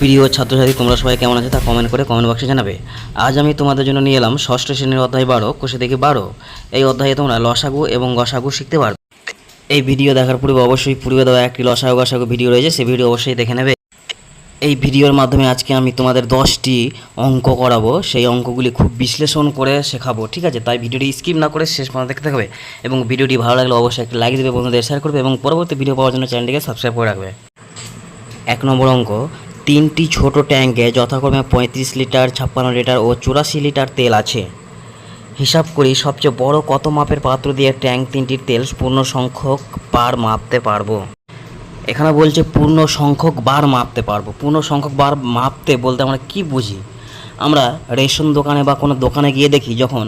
প্রিয় ছাত্রছাত্রী, তোমরা সবাই কেমন আছো তা কমেন্ট করে কমেন্ট বক্সে জানাবে। আজ আমি তোমাদের জন্য নিয়ে এলাম ষষ্ঠ শ্রেণির অধ্যায় বারো, কোষে দেখি বারো। এই অধ্যায়ে তোমরা লসাগু এবং গসাগু শিখতে পারবে। এই ভিডিও দেখার পূর্বে অবশ্যই পূর্বে দেওয়া একটি লসাগু গসাগু ভিডিও রয়েছে সেই ভিডিও অবশ্যই দেখে নেবে। এই ভিডিওর মাধ্যমে আজকে আমি তোমাদের দশটি অঙ্ক করাবো, সেই অঙ্কগুলি খুব বিশ্লেষণ করে শেখাবো, ঠিক আছে? তাই ভিডিওটি স্কিপ না করে শেষ পর্যন্ত দেখতে হবে এবং ভিডিওটি ভালো লাগলে অবশ্যই একটি লাইক দেবে, বন্ধুদের শেয়ার করবে এবং পরবর্তী ভিডিও পাওয়ার জন্য চ্যানেলটিকে সাবস্ক্রাইব করে রাখবে। এক নম্বর অঙ্ক তিনটি ছোট ট্যাঙ্কে যথাক্রমে পঁয়ত্রিশ লিটার, ছাপ্পান্ন লিটার ও চুরাশি লিটার তেল আছে। হিসাব করি সবচেয়ে বড় কত মাপের পাত্র দিয়ে ট্যাঙ্ক তিনটির তেল পূর্ণ সংখ্যক বার মাপতে পারব? এখানে বলছে পূর্ণ সংখ্যক বার মাপতে পারব। পূর্ণ সংখ্যক বার মাপতে বলতে আমরা কি বুঝি? আমরা রেশন দোকানে বা কোনো দোকানে গিয়ে দেখি যখন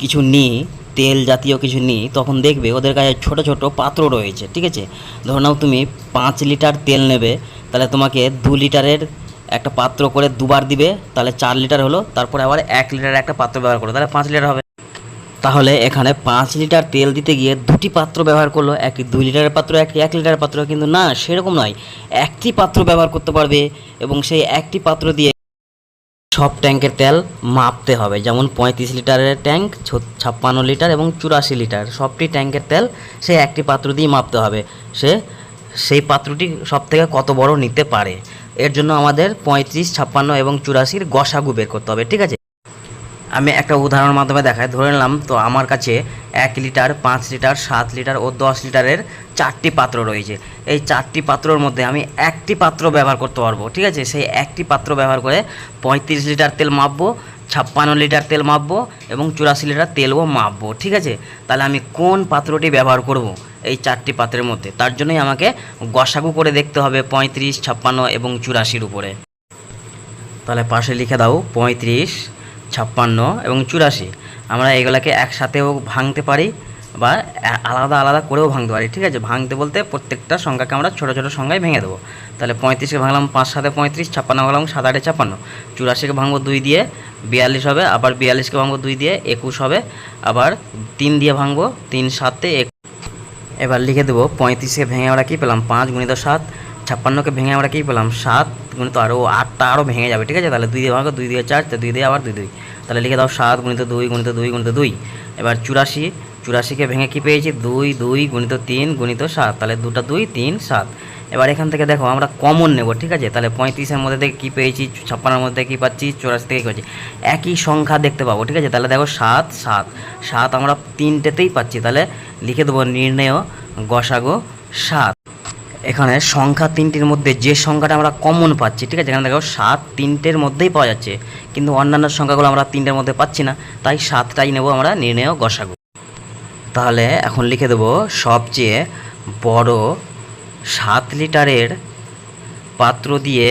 কিছু নিই তেল জাতীয় কিছু নিই, তখন দেখবে ওদের কাছে ছোট ছোট পাত্র রয়েছে, ঠিক আছে? ধরে নাও তুমি পাঁচ লিটার তেল নেবে, তাহলে তোমাকে দু লিটারের একটা পাত্র করে দুবার দিবে, তাহলে চার লিটার হলো, তারপরে আবার এক লিটার একটা পাত্র ব্যবহার করো, তাহলে পাঁচ লিটার হবে। তাহলে এখানে পাঁচ লিটার তেল দিতে গিয়ে দুটি পাত্র ব্যবহার করল, একটি দুই লিটারের পাত্র, একটি এক লিটারের পাত্র, কিন্তু না, সেরকম নয়। একটি পাত্র ব্যবহার করতে পারবে এবং সেই একটি পাত্র দিয়ে সব ট্যাঙ্কের তেল মাপতে হবে। যেমন পঁয়ত্রিশ লিটারের ট্যাঙ্ক ছাপ্পান্ন লিটার এবং চুরাশি লিটার। সবটি ট্যাঙ্কের তেল সে একটি পাত্র দিয়ে মাপতে হবে। সে সেই পাত্রটি সব থেকে কত বড় নিতে পারে? এর জন্য আমাদের পঁয়ত্রিশ, ছাপ্পান্ন এবং চুরাশির গসাগু বের করতে হবে, ঠিক আছে? আমি একটা উদাহরণের মাধ্যমে দেখাই, ধরে নিলাম তো আমার কাছে এক লিটার, পাঁচ লিটার, সাত লিটার ও দশ লিটারের চারটি পাত্র রয়েছে। এই চারটি পাত্রর মধ্যে আমি একটি পাত্র ব্যবহার করতে পারব, ঠিক আছে? সেই একটি পাত্র ব্যবহার করে পঁয়ত্রিশ লিটার তেল মাপবো, ছাপ্পান্ন লিটার তেল মাপবো এবং চুরাশি লিটার তেলও মাপবো, ঠিক আছে? তাহলে আমি কোন পাত্রটি ব্যবহার করব এই চারটি পাত্রের মধ্যে? তার জন্যই আমাকে গসাগু করে দেখতে হবে পঁয়ত্রিশ, ছাপ্পান্ন এবং চুরাশির উপরে। তাহলে পাশে লিখে দাও পঁয়ত্রিশ ছাপ্পান্ন এবং চুরাশি। আমরা এগুলাকে একসাথেও ভাঙতে পারি বা আলাদা আলাদা করেও ভাঙতে পারি, ঠিক আছে? ভাঙতে বলতে প্রত্যেকটা সংখ্যাকে আমরা ছোটো ছোটো সংখ্যায় ভেঙে দেবো। তাহলে পঁয়ত্রিশকে ভাঙলাম পাঁচ সাথে পঁয়ত্রিশ, ছাপ্পান্ন ভাঙলাম সাত আটে ছাপ্পান্ন। চুরাশিকে ভাঙবো দুই দিয়ে, বিয়াল্লিশ হবে, আবার বিয়াল্লিশকে ভাঙবো দুই দিয়ে, একুশ হবে, আবার তিন দিয়ে ভাঙবো, তিন সাতে এবার লিখে দেবো, পঁয়ত্রিশকে ভেঙে আমরা কী পেলাম? পাঁচ গুণিত সাত ছাপ্পান্নকে ভেঙে আমরা কী পেলাম? সাত গুণিত আরও আটটা আরও ভেঙে যাবে, ঠিক আছে? তাহলে দুই দিয়ে ভাঙো দুই দিয়ে চার দুই দিয়ে আবার দুই দুই। তাহলে লিখে দাও সাত গুণিত দুই গুণিত দুই গুণিত দুই। এবার চুরাশি, চুরাশিকে ভেঙে কী পেয়েছি? দুই দুই গুণিত তিন গুণিত সাত। তাহলে দুটা দুই, তিন, সাত। এবার এখান থেকে দেখো, আমরা কমন নেব, ঠিক আছে? তাহলে পঁয়ত্রিশের মধ্যে থেকে কী পেয়েছি? ছাপ্পান্নের মধ্যে কী পাচ্ছি? চুরাশি থেকে কী পাচ্ছি? একই সংখ্যা দেখতে পাবো, ঠিক আছে? তাহলে দেখো সাত সাত। সাত আমরা তিনটেতেই পাচ্ছি। তাহলে লিখে দেবো নির্ণয়, গসাগো, সাত। এখানে সংখ্যা তিনটির মধ্যে যে সংখ্যাটা আমরা কমন পাচ্ছি, ঠিক আছে? এখানে দেখো সাত তিনটের মধ্যেই পাওয়া যাচ্ছে, কিন্তু অন্যান্য সংখ্যাগুলো আমরা তিনটের মধ্যে পাচ্ছি না, তাই সাতটাই নেব আমরা নির্ণয় গসাগু। তাহলে এখন লিখে দেবো, সবচেয়ে বড় সাত লিটারের পাত্র দিয়ে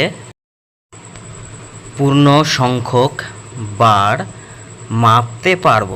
পূর্ণ সংখ্যক বার মাপতে পারব।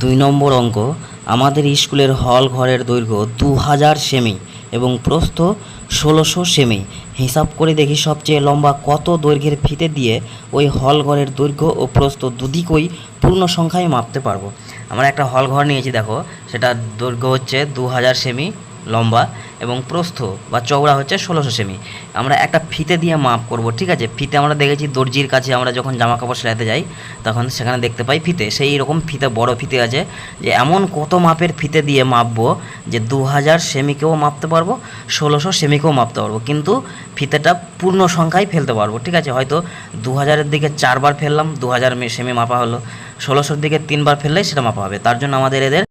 দুই নম্বর অঙ্ক আমাদের স্কুলের হল ঘরের দৈর্ঘ্য দু হাজার সেমি এবং প্রস্থ ষোলোশো সেমি। হিসাব করে দেখি সবচেয়ে লম্বা কত দৈর্ঘ্যের ফিতে দিয়ে ওই হল ঘরের দৈর্ঘ্য ও প্রস্থ দুদিকই পূর্ণ সংখ্যায় মাপতে পারব। আমরা একটা হল ঘর নিয়েছি, দেখো। সেটা দৈর্ঘ্য হচ্ছে দু হাজার সেমি। লম্বা এবং প্রস্থ বা চওড়া হচ্ছে ষোলোশো সেমি। আমরা একটা ফিতে দিয়ে মাপ করব, ঠিক আছে? ফিতে আমরা দেখেছি দর্জির কাছে আমরা যখন জামা কাপড় সেলাতে যাই, তখন সেখানে দেখতে পাই ফিতে। সেই রকম ফিতে, বড় ফিতে আছে যে এমন কত মাপের ফিতে দিয়ে মাপবো যে দু হাজার সেমিকেও মাপতে পারব, ষোলোশো সেমিকেও মাপতে পারব। কিন্তু ফিতেটা পূর্ণ সংখ্যায় ফেলতে পারব, ঠিক আছে? হয়তো দু হাজারের দিকে চারবার ফেললাম দু হাজার সেমি মাপা হলো। ষোলোশোর দিকে তিনবার ফেললেই সেটা মাপা হবে। তার জন্য আমাদের এদের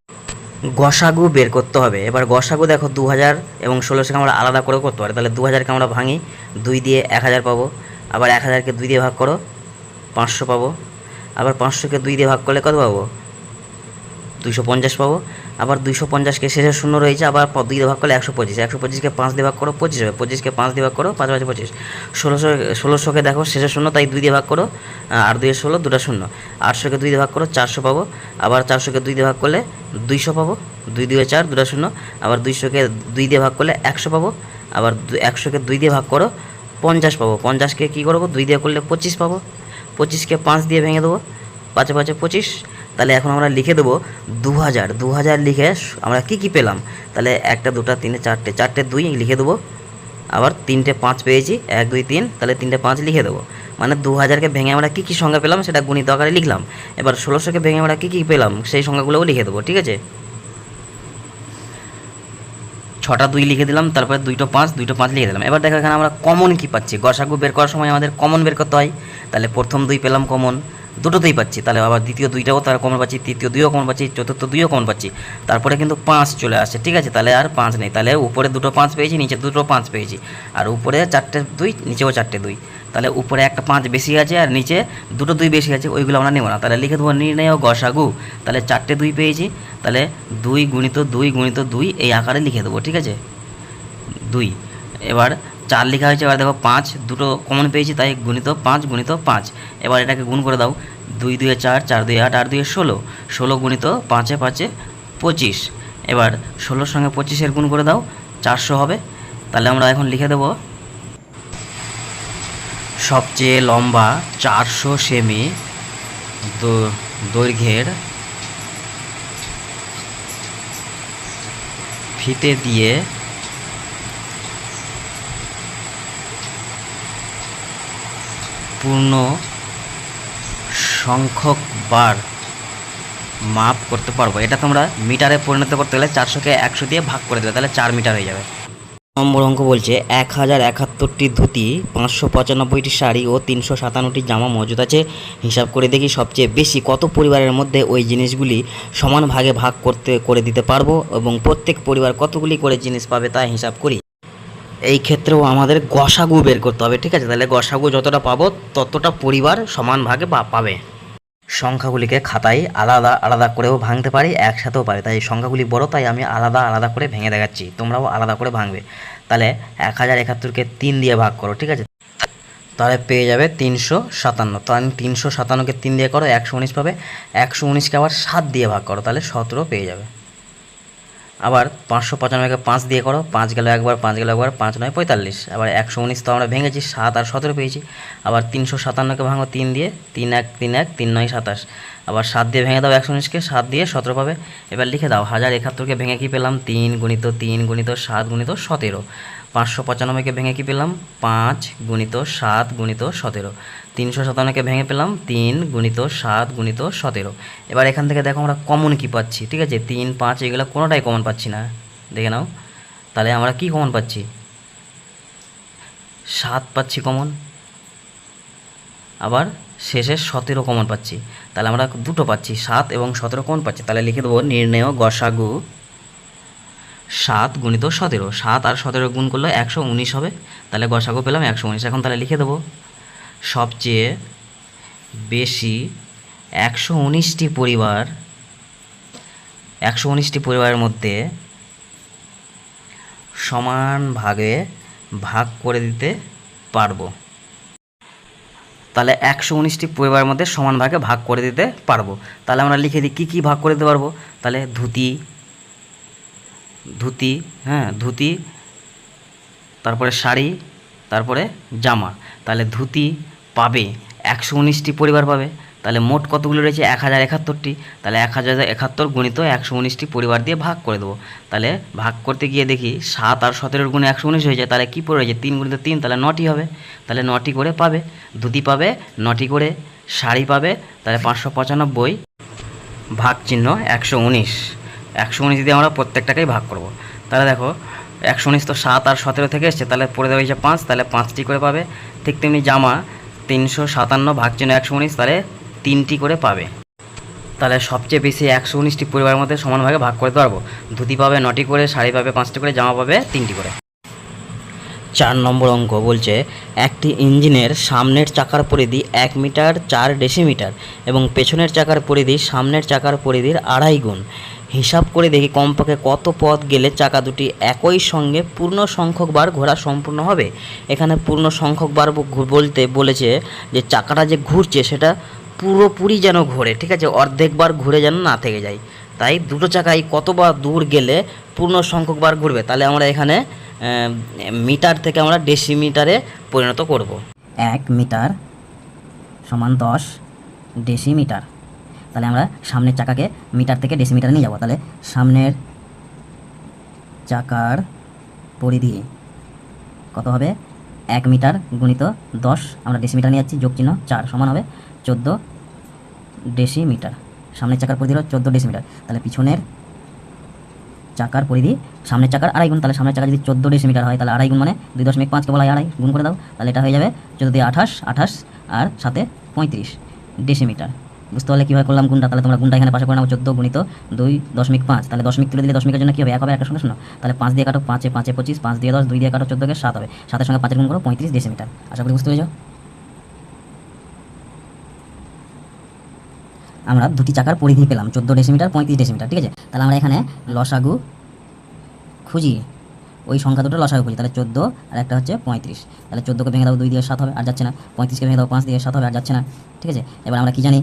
গসাগু বের করতে হবে। এবার গসাগু দেখো দু হাজার এবং ষোলোশোকে আমরা আলাদা করে করতে পারি। তাহলে দু হাজারকে আমরা ভাঙি, দুই দিয়ে এক হাজার পাবো। আবার এক হাজারকে দুই দিয়ে ভাগ করো, পাঁচশো পাবো। আবার পাঁচশোকে দুই দিয়ে ভাগ করলে কত পাবো? দুশো পঞ্চাশ পাবো। আবার দুইশো পঞ্চাশকে শেষে শূন্য রয়েছে, আবার দুই ভাগ করলে একশো পঁচিশ। একশো পঁচিশকে পাঁচ দিয়ে ভাগ করো, পঁচিশ হবে। পঁচিশকে পাঁচ দিয়ে ভাগ করো, পাঁচ পাঁচ পঁচিশ। ষোলোশো ষোলোশোকে দেখো, শেষে শূন্য, তাই দুই দিয়ে ভাগ করো আর দুইয়ে ষোলো, দুটো শূন্য। আটশোকে দুই দিয়ে ভাগ করো, চারশো পাবো। আবার চারশোকে দুই দিয়ে ভাগ করলে দুইশো পাবো। দুই দুয়ে চার, দুটো শূন্য। আবার দুইশোকে দুই দিয়ে ভাগ করলে একশো পাবো। আবার একশোকে দুই দিয়ে ভাগ করো, পঞ্চাশ পাবো। পঞ্চাশকে কী করব? দুই দিয়ে করলে পঁচিশ পাবো। পঁচিশকে পাঁচ দিয়ে ভেঙে দেবো। পাঁচে পাঁচে পঁচিশ। তাহলে এখন আমরা লিখে দেবো দু হাজার দু হাজার লিখে আমরা কী কী পেলাম? তাহলে একটা, দুটা, তিনটে, চারটে। চারটে, দুই লিখে দেবো। আবার তিনটে, পাঁচ পেয়েছি। এক, দুই, তিন। তাহলে তিনটে, পাঁচ লিখে দেবো। মানে দু হাজারকে ভেঙে আমরা কী কী সংখ্যা পেলাম সেটা গণিত আকারে লিখলাম। এবার ষোলোশোকে ভেঙে আমরা কী কী পেলাম সেই সংখ্যাগুলোও লিখে দেবো, ঠিক আছে? ছটা, দুই লিখে দিলাম, তারপরে দুইটো, পাঁচ দুইটো, পাঁচ লিখে দিলাম। এবার দেখো এখানে আমরা কমন কি পাচ্ছি? গসাগু বের করার সময় আমাদের কমন বের করতে হয়। তাহলে প্রথম দুই পেলাম কমন দুটোতেই পাচ্ছি। তাহলে আবার দ্বিতীয় দুইটাও তার কমন পাচ্ছি, তৃতীয় দুইও কমন পাচ্ছি, চতুর্থ দুইও কমন পাচ্ছি। তারপরে কিন্তু পাঁচ চলে আসছে ঠিক আছে? তাহলে আর পাঁচ নেই। তাহলে উপরে দুটো পাঁচ পেয়েছি, নিচে দুটো পাঁচ পেয়েছি। আর উপরে চারটে দুই, নিচেও চারটে দুই। তাহলে উপরে একটা পাঁচ বেশি আছে আর নিচে দুটো দুই বেশি আছে, ওইগুলো আমরা নেব না। তাহলে লিখে দেবো নির্ণয় গসাগু। তাহলে চারটে দুই পেয়েছি, তাহলে দুই গুণিত দুই গুণিত দুই এই আকারে লিখে দেবো, ঠিক আছে? দুই। এবার চার লেখা হয়েছে, এবার দেখো পাঁচ, দুটো কমন পেয়েছি, তাই গুণিত পাঁচ গুণিত পাঁচ। এবার এটাকে গুণ করে দাও, দুই, দুয়ে চার চার দুই আট আট, দুয়ে ষোলো। ষোলো গুণিত পাঁচে পাঁচে পঁচিশ। এবার ষোলোর সঙ্গে পঁচিশের গুণ করে দাও, চারশো হবে। তাহলে আমরা এখন লিখে দেবো, সবচেয়ে লম্বা চারশো সেমি দৈর্ঘ্যের ফিতে দিয়ে পূর্ণ সংখ্যক বার মাপ করতে পারব। এটা তোমরা মিটারে পরিণত করতে গেলে চারশোকে একশো দিয়ে ভাগ করে দেবে তাহলে চার মিটার হয়ে যাবে। নম্বর অঙ্ক বলছে, এক হাজার একাত্তরটি ধুতি, পাঁচশো পঁচানব্বইটি শাড়ি ও তিনশো সাতান্নটি জামা মজুদ আছে। হিসাব করে দেখি সবচেয়ে বেশি কত পরিবারের মধ্যে ওই জিনিসগুলি সমান ভাগে ভাগ করতে, করে দিতে পারব এবং প্রত্যেক পরিবার কতগুলি করে জিনিস পাবে তা হিসাব করি। এই ক্ষেত্রেও আমাদের গসাগু বের করতে হবে, ঠিক আছে? তাহলে গসাগু যতটা পাবো ততটা পরিবার সমান ভাগে পাবে। সংখ্যাগুলিকে খাতায় আলাদা আলাদা করেও ভাঙতে পারি, একসাথেও পারি। তাই সংখ্যাগুলি বড়, তাই আমি আলাদা আলাদা করে ভেঙে দেখাচ্ছি। তোমরাও আলাদা করে ভাঙবে। তাহলে এক হাজার একাত্তরকে তিন দিয়ে ভাগ করো, ঠিক আছে? তাহলে পেয়ে যাবে তিনশো সাতান্ন। তাহলে তিনশো সাতান্নকে তিন দিয়ে করো, একশো উনিশ পাবে। একশো উনিশকে আবার সাত দিয়ে ভাগ করো, তাহলে সতেরো পেয়ে যাবে। আবার পাঁচশো পঁচানব্বইকে পাঁচ দিয়ে করো, পাঁচ গেলো একবার, পাঁচ গেলো একবার, পাঁচ নয় পঁয়তাল্লিশ। আবার একশো উনিশ তো আমরা ভেঙেছি, সাত আর সতেরো পেয়েছি। আবার তিনশো সাতান্নকে ভাঙো তিন দিয়ে, তিন এক তিন এক, তিন নয় সাতাশ। আবার সাত দিয়ে ভেঙে দাও একশো উনিশকে, সাত দিয়ে সতেরো পাবে। এবার লিখে দাও, হাজার একাত্তরকে ভেঙে কি পেলাম? তিন গুণিত তিন গুণিত সাত গুণিত সতেরো। পাঁচশো পঁচানব্বইকে ভেঙে কি পেলাম? পাঁচ গুণিত সাত গুণিত সতেরো। তিনশো সাতান্নকে ভেঙে পেলাম? তিন গুণিত সাত গুণিত সতেরো। এবার এখান থেকে দেখো আমরা কমন কি পাচ্ছি, ঠিক আছে? তিন, পাঁচ, এগুলো কোনোটাই কমন পাচ্ছি না। দেখে নাও। তাহলে আমরা কি কমন পাচ্ছি? সাত পাচ্ছি কমন আবার শেষে সতেরো কমন পাচ্ছি। তাহলে আমরা দুটো পাচ্ছি, সাত এবং সতেরো কমন পাচ্ছি। তাহলে লিখে দেবো নির্ণয় গসাগু সাত গুণিত সতেরো। সাত আর সতেরো গুণ করলে একশো উনিশ হবে। তাহলে গসাগু পেলাম একশো উনিশ। এখন তাহলে লিখে দেবো, সবচেয়ে বেশি একশো উনিশটি পরিবার, একশো উনিশটি পরিবারের মধ্যে সমান ভাগে ভাগ করে দিতে পারব। তাহলে একশো উনিশটি পরিবারের মধ্যে সমান ভাগে ভাগ করে দিতে পারব। তাহলে আমরা লিখে দিই, কী কী ভাগ করে দিতে পারব? তাহলে ধুতি ধুতি হ্যাঁ ধুতি, তারপরে শাড়ি, তারপরে জামা। তাহলে ধুতি পাবে, একশো উনিশটি পরিবার পাবে। তাহলে মোট কতগুলো রয়েছে? এক হাজার একাত্তরটি। তাহলে এক হাজার একাত্তর গুণিত একশো উনিশটি পরিবার দিয়ে ভাগ করে দেবো। তাহলে ভাগ করতে গিয়ে দেখি সাত আর সতেরোর গুণে একশো উনিশ হয়ে যায় তাহলে কী পড়ে রয়েছে? তিন গুণিত তিন, তাহলে নটি হবে। তাহলে নটি করে পাবে। ধুতি পাবে, নটি করে শাড়ি পাবে, তাহলে পাঁচশো পঁচানব্বই ভাগ চিহ্ন একশো উনিশ। একশো উনিশ দিয়ে আমরা প্রত্যেকটাকেই ভাগ করব। তাহলে দেখো, একশো উনিশ তো সাত আর সতেরো থেকে এসছে, তাহলে পড়ে দেওয়া হয়েছে পাঁচ, তাহলে পাঁচটি করে পাবে। ঠিক তেমনি জামা তিনশো সাতান্ন ভাগ চিহ্ন একশো উনিশ, তাহলে তিনটি করে পাবে। তাহলে সবচেয়ে বেশি একশো উনিশটি পরিবারের মধ্যে সমানভাগে ভাগ করতে পারব। ধুতি পাবে নটি করে, শাড়ি পাবে পাঁচটি করে, জামা পাবে তিনটি করে। চার নম্বর অঙ্ক বলছে, একটি ইঞ্জিনের সামনের চাকার পরিধি এক মিটার চার ডেসিমিটার এবং পেছনের চাকার পরিধি সামনের চাকার পরিধির আড়াই গুণ। হিসাব করে দেখি কমপক্ষে কত পথ গেলে চাকা দুটি একই সঙ্গে পূর্ণ সংখ্যক বার ঘোরা সম্পূর্ণ হবে। এখানে পূর্ণ সংখ্যক বার বলতে বলেছে যে চাকাটা যে ঘুরছে সেটা পুরোপুরি যেন ঘোরে, ঠিক আছে? অর্ধেকবার ঘুরে যেন না থেকে যায়। তাই দুটো চাকায় কতবার দূর গেলে পূর্ণ সংখ্যকবার ঘুরবে, তাহলে আমরা এখানে মিটার থেকে আমরা ডেসিমিটারে পরিণত করব। এক মিটার সমান দশ ডেসিমিটার। তাহলে আমরা সামনের চাকাকে মিটার থেকে ডেসিমিটারে নিয়ে যাব। তাহলে সামনের চাকার পরিধি কত হবে? এক মিটার গুণিত দশ। আমরা ডেসিমিটার নিয়ে যাচ্ছি যোগ চিহ্ন চার সমান হবে চোদ্দ ডেসিমিটার। সামনের চাকার পরিধি হলো চোদ্দ ডেসিমিটার। তাহলে পিছনের চাকার পরিধি সামনের চাকার আড়াই গুণ, তাহলে সামনের চাকা যদি চোদ্দ ডেসিমিটার হয়, তাহলে আড়াই গুণ মানে দুই দশমিক পাঁচকে বলা হয় আড়াই, গুণ করে দাও, তাহলে এটা হয়ে যাবে চোদ্দ দিয়ে আঠাশ আঠাশ আর সাথে পঁয়ত্রিশ ডেসিমিটার। বুঝতে পারলে কীভাবে করলাম গুণটা? তাহলে তোমরা গুণটা এখানে পাশে করে নাও, চোদ্দ গুণিত দুই দশমিক পাঁচ। তাহলে দশমিক তুলে দিলে দশমিকের জন্য কী হবে? এক হবে একটা সঙ্গে শূন্য। তাহলে পাঁচ দিয়ে কাটো পাঁচে পাঁচে পঁচিশ, পাঁচ দিয়ে দশ, দুই দিয়ে কাটো চোদ্দোকে সাত হবে। সাতের সঙ্গে পাঁচের গুণ করো পঁয়ত্রিশ ডেসিমিটার। আশা করি বুঝতে পেরেছ? আমরা দুটি চাকার পরিধি পেলাম, চোদ্দ ডেসিমিটার, পঁয়ত্রিশ ডেসিমিটার, ঠিক আছে? তাহলে আমরা এখানে লসাগু খুঁজি, ওই সংখ্যা দুটো লসাগু খুঁজি, তাহলে চোদ্দ আর একটা হচ্ছে পঁয়ত্রিশ। তাহলে চোদ্দোকে ভেঙে দাও দুই দিয়ে সাত হবে, আর যাচ্ছে না। পঁয়ত্রিশকে ভেঙে দাও পাঁচ দিয়ে সাত হবে, আর যাচ্ছে না, ঠিক আছে? এবার আমরা কি জানি,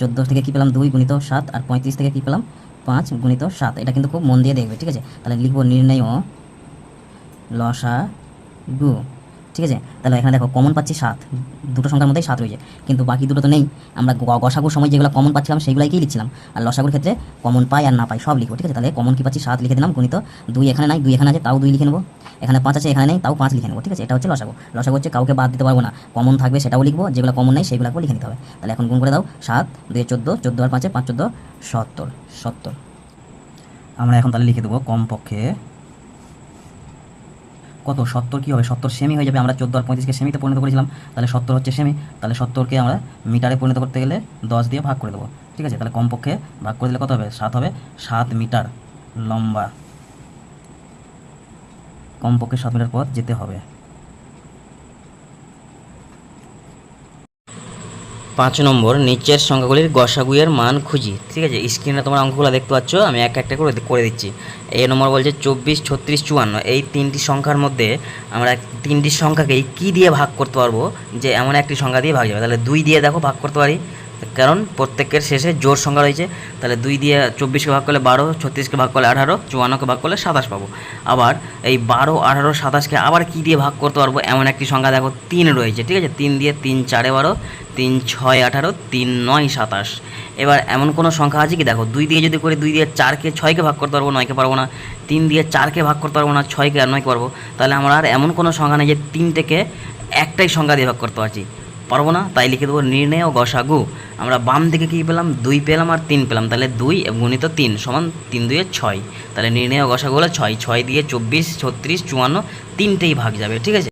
চোদ্দ থেকে কী পেলাম দুই গুণিত সাত, আর পঁয়ত্রিশ থেকে কী পেলাম পাঁচ গুণিত সাত। এটা কিন্তু খুব মন দিয়ে দেখবে, ঠিক আছে? তাহলে লিখব নির্ণয় লসাগু। ঠিক আছে? তাহলে এখানে দেখো কমন পাচ্ছি সাত। দুটো সংখ্যার মধ্যেই সাত রয়েছে। কিন্তু বাকি দুটো তো নেই। আমরা গসাগুর সময় যেগুলো কমন পাচ্ছিলাম, সেগুলোকেই লিখছিলাম। আর লসাগুর ক্ষেত্রে কমন পাই আর না পাই সব লিখব, ঠিক আছে? তাহলে কমন কি পাচ্ছি? সাত লিখে দিলাম, গুণিত দুই এখানে নাই, দুই এখানে আছে, তাও দুই লিখে নেব। এখানে পাঁচ আছে, এখানে নেই, তাও পাঁচ লিখে নেব, ঠিক আছে? এটা হচ্ছে লসাগু। লসাগু হচ্ছে কাউকে বাদ দিতে পারব না। কমন থাকবে, সেটাও লিখব। যেগুলো কমন নেই, সেগুলোকেও লিখে নিতে হবে। তাহলে এখন গুণ করে দাও, সাত, দুই চোদ্দ চোদ্দ আর পাঁচে, পাঁচ, চোদ্দ, সত্তর সত্তর। আমরা এখন তাহলে লিখে দেবো কমপক্ষে কত? সত্তর কী হবে? সত্তর সেমি হয়ে যাবে। আমরা চোদ্দ আর পঁয়ত্রিশকে সেমিতে পরিণত করেছিলাম। তাহলে সত্তর হচ্ছে সেমি। তাহলে সত্তরকে আমরা মিটারে পরিণত করতে গেলে দশ দিয়ে ভাগ করে দেবো। ঠিক আছে? তাহলে কমপক্ষে ভাগ করে দিলে কত হবে? সাত হবে। সাত মিটার লম্বা। কমপক্ষে সাত মিটার পথ যেতে হবে। পাঁচ নম্বর, নিচের সংখ্যাগুলির গসাগুয়ের মান খুঁজি। ঠিক আছে স্ক্রিনে তোমার অঙ্কগুলো দেখতে পাচ্ছ, আমি এক একটা করে করে দিচ্ছি। এ নম্বর বলছে চব্বিশ, ছত্রিশ, চুয়ান্ন। এই তিনটি সংখ্যার মধ্যে আমরা তিনটি সংখ্যাকে কী দিয়ে ভাগ করতে পারব? যে এমন একটি সংখ্যা দিয়ে ভাগ যাবে। তাহলে দুই দিয়ে দেখো, ভাগ করতে পারি। কারণ প্রত্যেকের শেষে জোর সংখ্যা রয়েছে। তাহলে দুই দিয়ে চব্বিশকে ভাগ করলে বারো, ছত্রিশকে ভাগ করলে আঠারো, চুয়ান্নকে ভাগ করলে সাতাশ পাবো। আবার এই বারো, আঠারো, সাতাশকে আবার কী দিয়ে ভাগ করতে পারব? এমন একটি সংখ্যা দেখো, তিন রয়েছে, ঠিক আছে? তিন দিয়ে তিন, চারে বারো, তিন, ছয়, আঠারো, তিন, নয়, সাতাশ। এবার এমন কোনো সংখ্যা আছে কি? দেখো, দুই দিয়ে যদি করি, দুই দিয়ে চারকে ছয়কে ভাগ করতে পারব, নয়কে পারব না। তিন দিয়ে চারকে ভাগ করতে পারব না, ছয়কে আর নয়কে পারব। তাহলে আমরা আর এমন কোনো সংখ্যা নেই যে তিনটেকে একটাই সংখ্যা দিয়ে ভাগ করতে পারছি। পারব না, তাই লিখে দেবো নির্ণয় ও গসাগু। আমরা বাম দিকে কী পেলাম? দুই পেলাম আর তিন পেলাম। তাহলে দুই গুণিত তিন সমান তিন দুয়ে ছয়। তাহলে নির্ণয় ও গসাগু হলো ছয়। ছয় দিয়ে চব্বিশ, ছত্রিশ, চুয়ান্ন তিনটেই ভাগ যাবে, ঠিক আছে?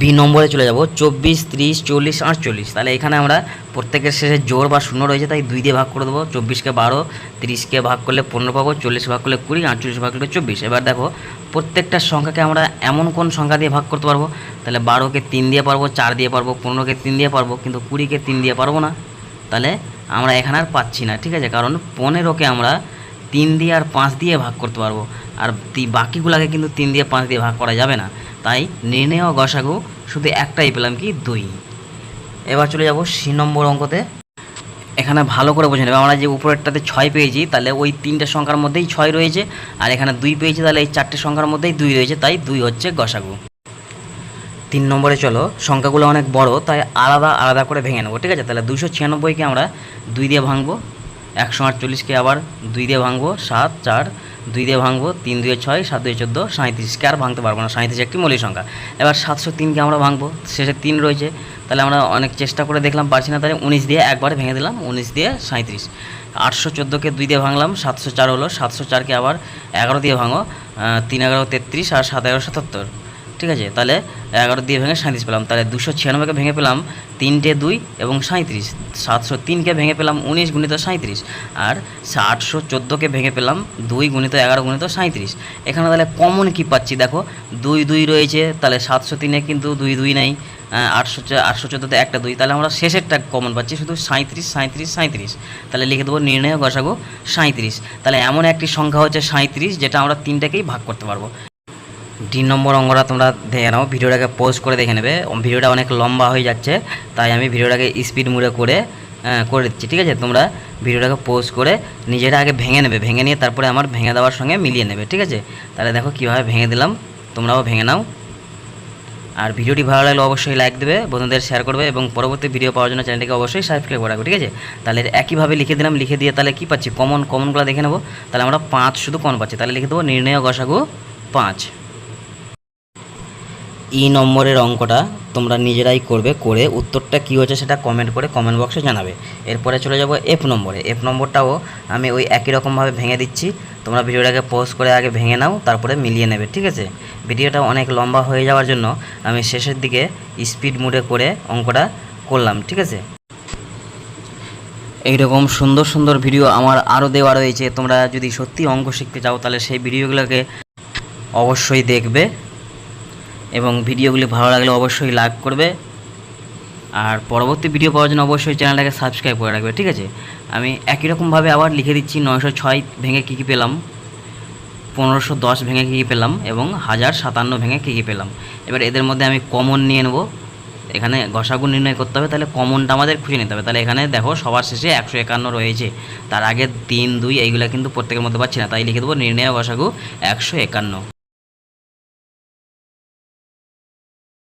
বি নম্বরে চলে যাব, চব্বিশ, ত্রিশ, চল্লিশ, আটচল্লিশ। তাহলে এখানে আমরা প্রত্যেকের শেষে জোর বা শূন্য রয়েছে, তাই দুই দিয়ে ভাগ করে দেবো। চব্বিশকে বারো, তিরিশকে ভাগ করলে পনেরো পাবো চল্লিশ ভাগ করলে কুড়ি আটচল্লিশ ভাগ করলে চব্বিশ। এবার দেখো, প্রত্যেকটা সংখ্যাকে আমরা এমন কোন সংখ্যা দিয়ে ভাগ করতে পারব? তাহলে বারোকে তিন দিয়ে পারব, চার দিয়ে পারব, পনেরোকে তিন দিয়ে পারব, কিন্তু কুড়িকে তিন দিয়ে পারব না। তাহলে আমরা এখানে আর পাচ্ছি না, ঠিক আছে? কারণ পনেরোকে আমরা তিন দিয়ে আর পাঁচ দিয়ে ভাগ করতে পারব। আর বাকিগুলোকে কিন্তু তিন দিয়ে পাঁচ দিয়ে ভাগ করা যাবে না। তাই নির্ণয় ও গসাগু শুধু একটাই পেলাম কি দুই। এবার চলে যাব সি নম্বর অঙ্কতে। এখানে ভালো করে বোঝে নেবে, আমরা যে উপরেরটাতে ছয় পেয়েছি, তাহলে ওই তিনটে সংখ্যার মধ্যেই ছয় রয়েছে, আর এখানে দুই পেয়েছি, তাহলে এই চারটে সংখ্যার মধ্যেই দুই রয়েছে, তাই দুই হচ্ছে গসাগু। তিন নম্বরে চলো, সংখ্যাগুলো অনেক বড়, তাই আলাদা আলাদা করে ভেঙে নেব, ঠিক আছে? তাহলে দুশো ছিয়ানব্বইকে আমরা দুই দিয়ে ভাঙবো, একশো আটচল্লিশকে আবার দুই দিয়ে ভাঙবো, সাত, চার দুই দিয়ে ভাঙবো, তিন, দুয়ে ছয়, সাত, দুয়ে চোদ্দ সাঁত্রিশকে আর ভাঙতে পারব না? সাঁত্রিশ একটি মৌলিক সংখ্যা। এবার সাতশো তিনকে আমরা ভাঙবো। শেষে তিন রয়েছে। তাহলে আমরা অনেক চেষ্টা করে দেখলাম, পারছি না তাহলে উনিশ দিয়ে একবার ভেঙে দিলাম, উনিশ দিয়ে সাঁত্রিশ আটশো চোদ্দোকে দুই দিয়ে ভাঙলাম, সাতশো চার হলো, সাতশো চারকে আবার এগারো দিয়ে ভাঙো তিন এগারো তেত্রিশ আর সাত এগারো সাতাত্তর। ঠিক আছে? তাহলে এগারো দিয়ে ভেঙে সাঁত্রিশ পেলাম। তাহলে দুশো ছিয়ানব্বইকে ভেঙে পেলাম তিনটে দুই এবং সাঁত্রিশ সাতশো তিনকে ভেঙে পেলাম উনিশ গুণিত সাঁত্রিশ আর আটশো চোদ্দোকে ভেঙে পেলাম দুই গুণিত এগারো গুণিত সাঁত্রিশ এখানে তাহলে কমন কি পাচ্ছি দেখো? দুই দুই রয়েছে, তাহলে সাতশো তিনে কিন্তু দুই দুই নেই। আটশো আটশো চোদ্দোতে একটা দুই। তাহলে আমরা শেষেরটা কমন পাচ্ছি, শুধু সাঁত্রিশ সাঁত্রিশ সাঁত্রিশ তাহলে লিখে দেবো নির্ণয় গসাগো সাঁত্রিশ তাহলে এমন একটি সংখ্যা হচ্ছে সাঁত্রিশ যেটা আমরা তিনটাকেই ভাগ করতে পারব। তিন নম্বর অঙ্গটা তোমরা দেখে নাও। ভিডিওটাকে পোস্ট করে দেখে নেবে। ভিডিওটা অনেক লম্বা হয়ে যাচ্ছে, তাই আমি ভিডিওটাকে স্পিড মুড়ে করে করে দিচ্ছি, ঠিক আছে? তোমরা ভিডিওটাকে পোস্ট করে নিজেরা আগে ভেঙে নেবে। ভেঙে নিয়ে তারপরে আমার ভেঙে দেওয়ার সঙ্গে মিলিয়ে নেবে, ঠিক আছে? তাহলে দেখো কীভাবে ভেঙে দিলাম, তোমরাও ভেঙে নাও। আর ভিডিওটি ভালো লাগলে অবশ্যই লাইক দেবে, বন্ধুদের শেয়ার করবে এবং পরবর্তী ভিডিও পাওয়ার জন্য চ্যানেলটিকে অবশ্যই সাবস্ক্রাইব করে রাখবে, ঠিক আছে? তাহলে একইভাবে লিখে দিলাম, লিখে দিয়ে তাহলে কী পাচ্ছি? কমন কমনগুলো দেখে নেব। তাহলে আমরা পাঁচ শুধু কমন পাচ্ছি। তাহলে লিখে দেবো, নির্ণয় গসাগু পাঁচ। ই নম্বরের অঙ্কটা তোমরা নিজেরাই করবে, করে উত্তরটা কী হচ্ছে সেটা কমেন্ট করে কমেন্ট বক্সে জানাবে। এরপরে চলে যাব এফ নম্বরে। এফ নম্বরটাও আমি ওই একই রকমভাবে ভেঙে দিচ্ছি। তোমরা ভিডিওটাকে পোস্ট করে আগে ভেঙে নাও, তারপরে মিলিয়ে নেবে, ঠিক আছে? ভিডিওটা অনেক লম্বা হয়ে যাওয়ার জন্য আমি শেষের দিকে স্পিড মুডে করে অঙ্কটা করলাম, ঠিক আছে? এইরকম সুন্দর সুন্দর ভিডিও আমার আরও দেওয়া রয়েছে। তোমরা যদি সত্যি অঙ্ক শিখতে চাও, তাহলে সেই ভিডিওগুলোকে অবশ্যই দেখবে। এবং ভিডিওগুলি ভালো লাগলে অবশ্যই লাইক করবে। আর পরবর্তী ভিডিও পাওয়ার জন্য অবশ্যই চ্যানেলটাকে সাবস্ক্রাইব করে রাখবে, ঠিক আছে? আমি একই রকমভাবে আবার লিখে দিচ্ছি, নয়শো ছয় ভেঙে কী কী পেলাম, পনেরোশো দশ ভেঙে কী কী পেলাম এবং হাজার সাতান্ন ভেঙে কী কী পেলাম। এবার এদের মধ্যে আমি কমন নিয়ে নেব। এখানে ঘষাগু নির্ণয় করতে হবে, তাহলে কমনটা আমাদের খুঁজে নিতে হবে। তাহলে এখানে দেখো, সবার শেষে একশো একান্ন রয়েছে। তার আগে তিন, দুই, এইগুলো কিন্তু প্রত্যেকের মধ্যে পাচ্ছি না, তাই লিখে দেবো নির্ণয় ঘষাগু একশো একান্ন।